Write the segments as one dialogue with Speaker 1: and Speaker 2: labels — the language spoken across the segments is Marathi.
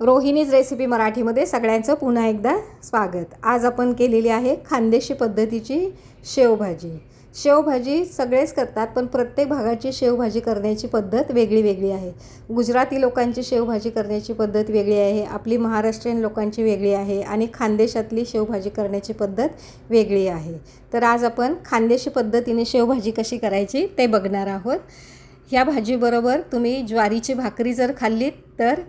Speaker 1: रोहिणीज रेसिपी मराठीमध्ये सगळ्यांचं पुन्हा एकदा स्वागत. आज आपण केलेली आहे खानदेशी पद्धतीची शेवभाजी. शेवभाजी सगळेच करतात पण प्रत्येक भागाची शेवभाजी करण्याची पद्धत वेगळी वेगळी आहे. गुजराती लोकांची शेवभाजी करण्याची पद्धत वेगळी आहे आपली महाराष्ट्रीयन लोकांची वेगळी आहे आणि खानदेशातली शेवभाजी करण्याची पद्धत वेगळी आहे. तर आज आपण खानदेशी पद्धतीने शेवभाजी कशी करायची ते बघणार आहोत. ह्या भाजीबरोबर तुम्ही ज्वारीची भाकरी जर खाल्लीत तर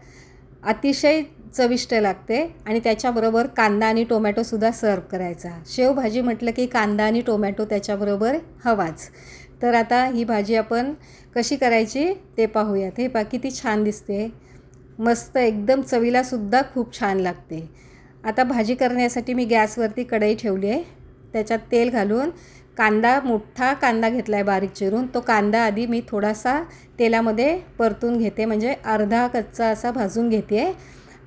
Speaker 1: अतिशय चविष्ट लागते आणि त्याच्याबरोबर कांदा आणि टोमॅटोसुद्धा सर्व करायचा. शेवभाजी म्हटलं की कांदा आणि टोमॅटो त्याच्याबरोबर हवाच. तर आता ही भाजी आपण कशी करायची ते पाहूयात. हे पा किती छान दिसते. मस्त एकदम चवीलासुद्धा खूप छान लागते. आता भाजी करण्यासाठी मी गॅसवरती कढई ठेवली आहे. त्याच्यात तेल घालून कांदा मोठा कांदा घेतला आहे बारीक चिरून. तो कांदा आधी मी थोडासा तेलामध्ये परतून घेते. म्हणजे अर्धा कच्चा असा भाजून घेते. आहे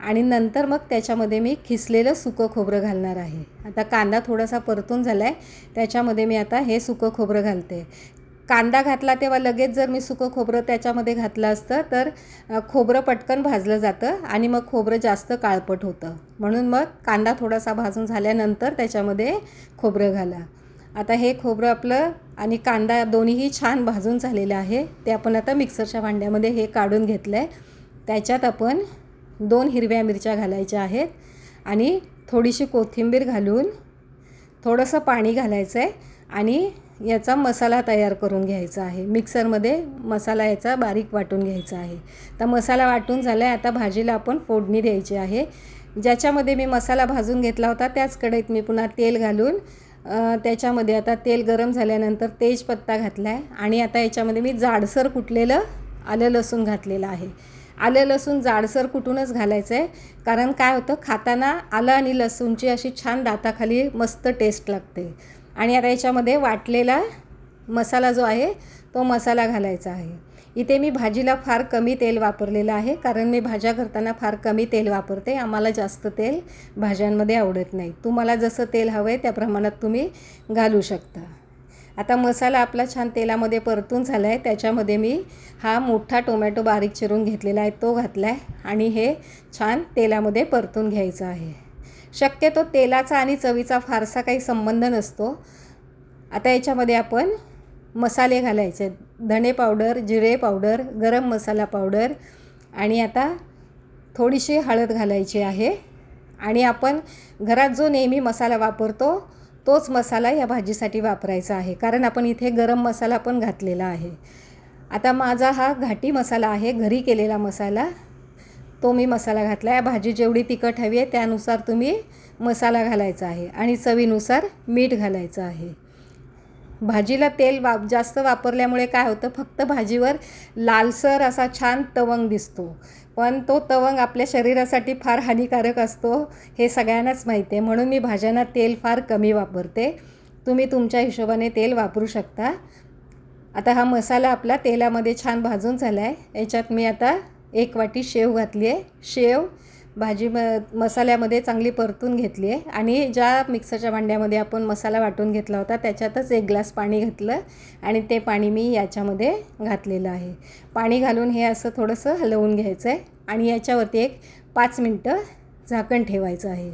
Speaker 1: आणि नंतर मग त्याच्यामध्ये मी खिसलेलं सुकं खोबरं घालणार आहे. आता कांदा थोडासा परतून झाला आहे त्याच्यामध्ये मी आता हे सुकं खोबरं घालते. कांदा घातला तेव्हा लगेच जर मी सुकं खोबरं त्याच्यामध्ये घातलं असतं तर खोबरं पटकन भाजलं जातं आणि मग खोबरं जास्त काळपट होतं. म्हणून मग कांदा थोडासा भाजून झाल्यानंतर त्याच्यामध्ये खोबरं घाला. आता हे खोबरं आपलं आणि कांदा दोन्हीही छान भाजून झालेलं आहे. ते आपण आता मिक्सरच्या भांड्यामध्ये हे काढून घेतलं आहे त्याच्यात आपण दोन हिरव्या मिरच्या घालायच्या आहेत आणि थोडीशी कोथिंबीर घालून थोडंसं पाणी घालायचं आहे आणि याचा मसाला तयार करून घ्यायचा आहे. मिक्सरमध्ये मसाला याचा बारीक वाटून घ्यायचा आहे. तर मसाला वाटून झाला आहे आता भाजीला आपण फोडणी द्यायची आहे. ज्याच्यामध्ये मी मसाला भाजून घेतला होता त्याच कढईत मी पुन्हा तेल घालून त्याच्यामध्ये आता तेल गरम झाल्यानंतर तेजपत्ता घातला आहे आणि आता याच्यामध्ये मी जाडसर कुटलेलं आलं लसूण घातलेलं आहे. आलं लसूण जाडसर कुटूनच घालायचं आहे कारण काय होतं खाताना आलं आणि लसूणची अशी छान दाताखाली मस्त टेस्ट लागते. आणि आता याच्यामध्ये वाटलेला मसाला जो आहे तो मसाला घालायचा आहे. इथे मी भाजीला फार कमी तेल वापरलेलं आहे कारण मी भाज्या करताना फार कमी तेल वापरते. आम्हाला जास्त तेल भाज्यांमध्ये आवडत नाही. तुम्हाला जसं तेल हवं आहे त्या प्रमाणात तुम्ही घालू शकता. आता मसाला आपला छान तेलामध्ये परतून झाला आहे त्याच्यामध्ये मी हा मोठा टोमॅटो बारीक चिरून घेतलेला आहे तो घातला आहे आणि हे छान तेलामध्ये परतून घ्यायचं आहे. शक्यतो तेलाचा आणि चवीचा फारसा काही संबंध नसतो. आता याच्यामध्ये आपण मसाले घालायचे धणे पावडर जिरे पावडर गरम मसाला पावडर आणि आता थोडीशी हळद घालायची आहे. आणि आपण घरात जो नेहमी मसाला वापरतो तोच मसाला या भाजीसाठी वापरायचा आहे. कारण आपण इथे गरम मसाला पण घातलेला आहे. आता माझा हा घाटी मसाला आहे घरी केलेला मसाला. तो मी मसाला घातला आहे. भाजी जेवढी तिखट हवी आहे त्यानुसार तुम्ही मसाला घालायचा आहे. आणि चवीनुसार मीठ घालायचं आहे. भाजीला तेल वा जास्त वापरल्यामुळे काय होतं? फक्त भाजीवर लालसर असा छान तवंग दिसतो. पण तो तवंग आपल्या शरीरासाठी फार हानिकारक असतो हे सगळ्यांनाच माहिती आहे. म्हणून मी भाज्यांना तेल फार कमी वापरते. तुम्ही तुमच्या हिशोबाने तेल वापरू शकता. आता हा मसाला आपला तेलामध्ये छान भाजून झाला आहे याच्यात मी आता एक वाटी शेव घातली आहे. शेव भाजी म मसाल्यामध्ये चांगली परतून घेतली आहे. आणि ज्या मिक्सरच्या भांड्यामध्ये आपण मसाला वाटून घेतला होता त्याच्यातच एक ग्लास पाणी घातलं आणि ते पाणी मी याच्यामध्ये घातलेलं आहे. पाणी घालून हे असं थोडंसं हलवून घ्यायचं आहे आणि याच्यावरती एक पाच मिनटं झाकण ठेवायचं आहे.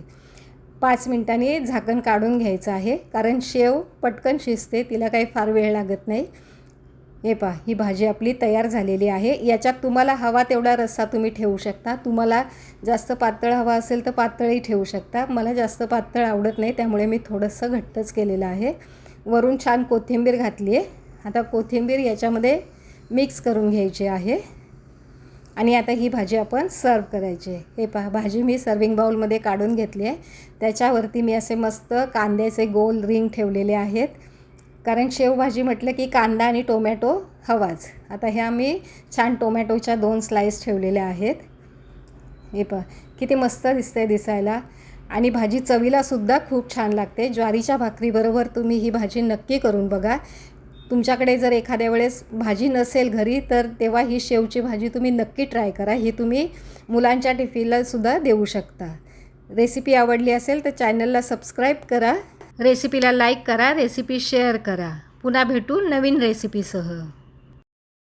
Speaker 1: पाच मिनटांनी झाकण काढून घ्यायचं आहे कारण शेव पटकन शिजते तिला काही फार वेळ लागत नाही. हे पहा ही भाजी आपली तयार झालेली आहे. याच्यात तुम्हाला हवा तेवढा रस्सा तुम्ही ठेवू शकता. तुम्हाला जास्त पातळ हवा असेल तर पातळही ठेवू शकता. मला जास्त पातळ आवडत नाही त्यामुळे मी थोडंसं घट्टच केलेलं आहे. वरून छान कोथिंबीर घातली आहे आता कोथिंबीर याच्यामध्ये मिक्स करून घ्यायची आहे. आणि आता ही भाजी आपण सर्व करायची आहे. हे पहा भाजी मी सर्विंग बाऊलमध्ये काढून घेतली आहे त्याच्यावरती मी असे मस्त कांद्याचे गोल रिंग ठेवलेले आहेत. कारण शेवभाजी म्हटलं की कांदा आणि टोमॅटो हवाच. आता ह्या मी छान टोमॅटोच्या दोन स्लाईस ठेवलेल्या आहेत. हे पहा किती मस्त दिसतंय दिसायला. आणि भाजी चवीलासुद्धा खूप छान लागते. ज्वारीच्या भाकरीबरोबर तुम्ही ही भाजी नक्की करून बघा. तुमच्याकडे जर एखाद्या वेळेस भाजी नसेल घरी तर तेव्हा ही शेवची भाजी तुम्ही नक्की ट्राय करा. ही तुम्ही मुलांच्या टिफिनलासुद्धा देऊ शकता. रेसिपी आवडली असेल तर चॅनलला सबस्क्राईब करा. रेसिपीला लाईक करा रेसिपी शेअर करा. पुन्हा भेटू नवीन रेसिपीसह.